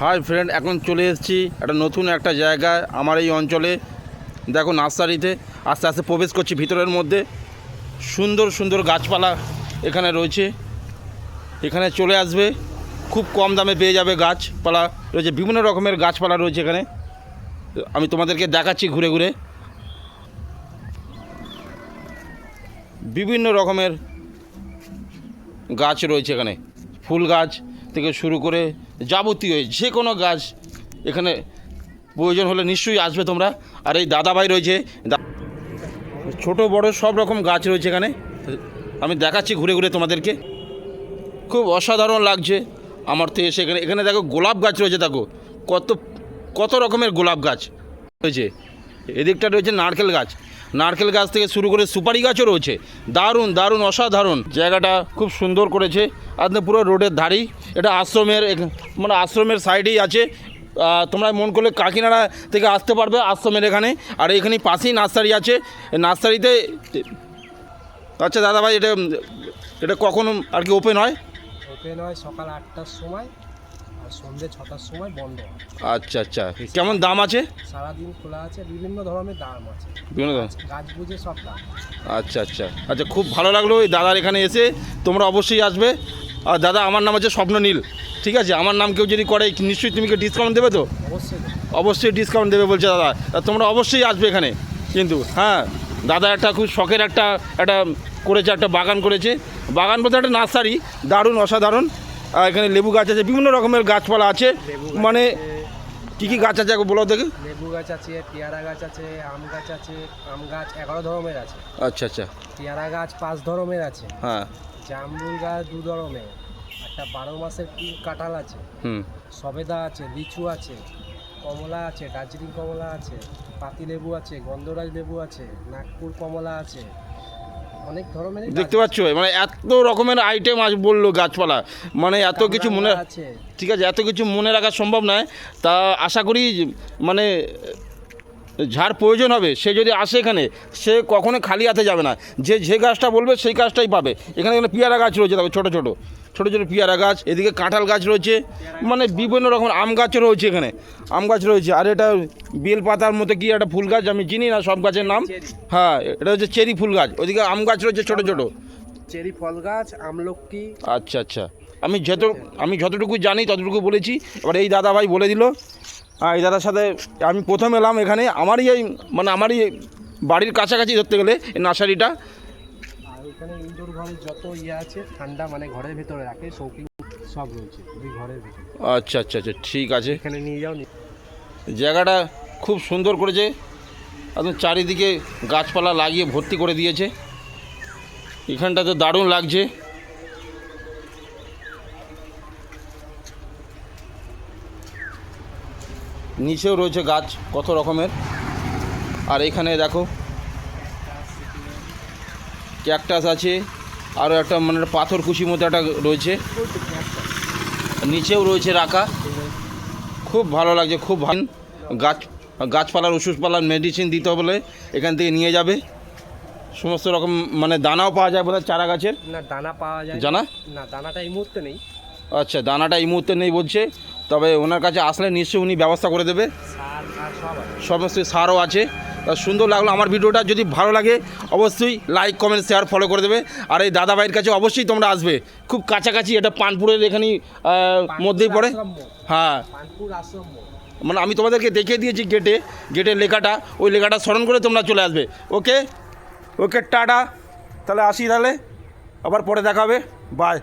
Hi friend এখন চলে এসেছি একটা নতুন একটা জায়গায় আমার এই অঞ্চলে। দেখো নার্সারিতে আস্তে আস্তে প্রবেশ করছি ভিতরের মধ্যে। সুন্দর সুন্দর গাছপালা এখানে রয়েছে। এখানে চলে আসবে। খুব কম দামে পেয়ে যাবে গাছপালা রয়েছে। বিভিন্ন রকমের গাছপালা রয়েছে এখানে। আমি তোমাদেরকে দেখাচ্ছি ঘুরে ঘুরে। বিভিন্ন রকমের গাছ রয়েছে এখানে। ফুল গাছ থেকে শুরু করে যাবতীয় যে কোনো গাছ এখানে প্রয়োজন হলে নিশ্চয়ই আসবে তোমরা। আর এই দাদাভাই রয়েছে ছোট, বড় সব রকম গাছ রয়েছে এখানে। আমি দেখাচ্ছি ঘুরে ঘুরে তোমাদেরকে। খুব অসাধারণ লাগছে আমার তো এসে এখানে এখানে দেখো গোলাপ গাছ রয়েছে, দেখো। কত কত রকমের গোলাপ গাছ রয়েছে। এদিকটা রয়েছে নারকেল গাছ। নারকেল গাছ থেকে শুরু করে সুপারি গাছও রয়েছে। দারুণ দারুণ, অসাধারণ। জায়গাটা খুব সুন্দর করেছে। আপনি পুরো রোডের ধারেই এটা আশ্রমের মানে আশ্রমের সাইডেই আছে। তোমরা মন করলে কাকিনাড়া থেকে আসতে পারবে আশ্রমের এখানে। আর এখানে পাশেই নার্সারি আছে। নার্সারিতে আচ্ছা দাদাভাই, এটা এটা কখন আর কি ওপেন হয়? ওপেন হয় সকাল আটটার সময়। সন্ধ্যে ছটার সময় বন্ধ হয়। আচ্ছা আচ্ছা। কেমন দাম আছে? সারাদিন খোলা আছে বিভিন্ন ধরনের দাম আছে। বিভিন্ন দাম গাছ বুঝে সব দাম আচ্ছা আচ্ছা। আচ্ছা খুব ভালো লাগল এই দাদার এখানে এসে। তোমরা অবশ্যই আসবে। আর দাদা আমার নাম হচ্ছে স্বপ্ন নীল। ঠিক আছে? আমার নাম কেউ যদি করে নিশ্চয়ই তুমি ডিসকাউন্ট দেবে তো? অবশ্যই অবশ্যই ডিসকাউন্ট দেবে বলছে দাদা। তোমরা অবশ্যই আসবে এখানে। কিন্তু হ্যাঁ দাদা একটা খুব শখের একটা একটা করেছে একটা বাগান করেছে। বাগান বলতে একটা নার্সারি। দারুণ অসাধারণ। আর এখানে লেবু গাছ আছে বিভিন্ন রকমের গাছপালা আছে। লেবু মানে কী কী গাছ আছে বলো দেখে। লেবু গাছ আছে পেয়ারা গাছ আছে আম গাছ আছে আম গাছ এগারো ধরনের আছে। আচ্ছা আচ্ছা। পেয়ারা গাছ পাঁচ ধরনের আছে। হ্যাঁ। জামরুল গাছ দু ধরনের। একটা বারো মাসের কাঁঠাল আছে। হুম। সবেদা আছে লিচু আছে কমলা আছে দার্জিলিং কমলা আছে পাতিলেবু আছে গন্ধরাজ লেবু আছে নাগপুর কমলা আছে অনেক ধরনের দেখতে পাচ্ছ? মানে এত রকমের আইটেম আজ বলল গাছপালা। মানে এত কিছু মনে ঠিক আছে এত কিছু মনে রাখা সম্ভব নয়। তা আশা করি মানে যার প্রয়োজন হবে সে যদি আসে এখানে সে কখনো খালি হাতে যাবে না। যে যে গাছটা বলবে সেই গাছটাই পাবে। এখানে এখানে পেয়ারা গাছ রয়েছে তবে ছোটো ছোটো। ছোটো ছোটো পেয়ারা গাছ এদিকে কাঁঠাল গাছ রয়েছে মানে বিভিন্ন রকম আম গাছও রয়েছে এখানে। আম গাছ রয়েছে আর এটা বেল পাতার মতো কি একটা ফুল গাছ আমি চিনি না সব গাছের নাম। হ্যাঁ এটা হচ্ছে চেরি ফুল গাছ ওদিকে আম গাছ রয়েছে ছোটো ছোটো। চেরি ফল গাছ আমলকি আচ্ছা আচ্ছা। আমি যত আমি যতটুকু জানি ততটুকু বলেছি। এবার এই দাদা ভাই বলে দিল। আর এই দাদার সাথে আমি প্রথম এলাম এখানে। আমারই এই মানে আমারই বাড়ির কাছাকাছি ধরতে গেলে এই নার্সারিটা। ওখানে ইনডোর ঘরে যত ইয়ে আছে ঠান্ডা মানে ঘরের ভেতরে রাখে শৌখিন সব রয়েছে ওই ঘরের ভেতরে। আচ্ছা আচ্ছা আচ্ছা ঠিক আছে। এখানে নিয়ে যাও জায়গাটা খুব সুন্দর করেছে। একদম চারিদিকে গাছপালা লাগিয়ে ভর্তি করে দিয়েছে। এখানটা তো দারুণ লাগছে। নিচেও রয়েছে গাছ কত রকমের। আর এখানে দেখো ক্যাকটাস আছে আরও একটা মানে পাথর কুচির মতো একটা রয়েছে। নিচেও রয়েছে রাখা। খুব ভালো লাগছে খুব ভালো গাছ গাছপালার ওষুধপালার মেডিসিন দিতে বলে এখান থেকে নিয়ে যাবে। সমস্ত রকম মানে দানাও পাওয়া যায় বোধহয় চারা গাছের। না দানা পাওয়া যায় জানা? না দানাটা এই মুহূর্তে নেই। আচ্ছা দানাটা এই মুহূর্তে নেই বলছে তবে ওনার কাছে আসলে নিশ্চয়ই উনি ব্যবস্থা করে দেবে। সমস্ত সারও আছে। সুন্দর লাগল আমার ভিডিওটা। যদি ভালো লাগে অবশ্যই লাইক কমেন্ট শেয়ার ফলো করে দেবে। আর এই দাদা ভাইয়ের কাছে অবশ্যই তোমরা আসবে। খুব কাছাকাছি এটা পানপুরের এখানেই আহ, মধ্যেই পড়ে। হ্যাঁ। মানে আমি তোমাদেরকে দেখিয়ে দিয়েছি গেটে গেটের লেখাটা ওই লেখাটা স্মরণ করে তোমরা চলে আসবে। Okay okay tata. তাহলে আসি তাহলে। আবার পরে দেখা হবে। বাই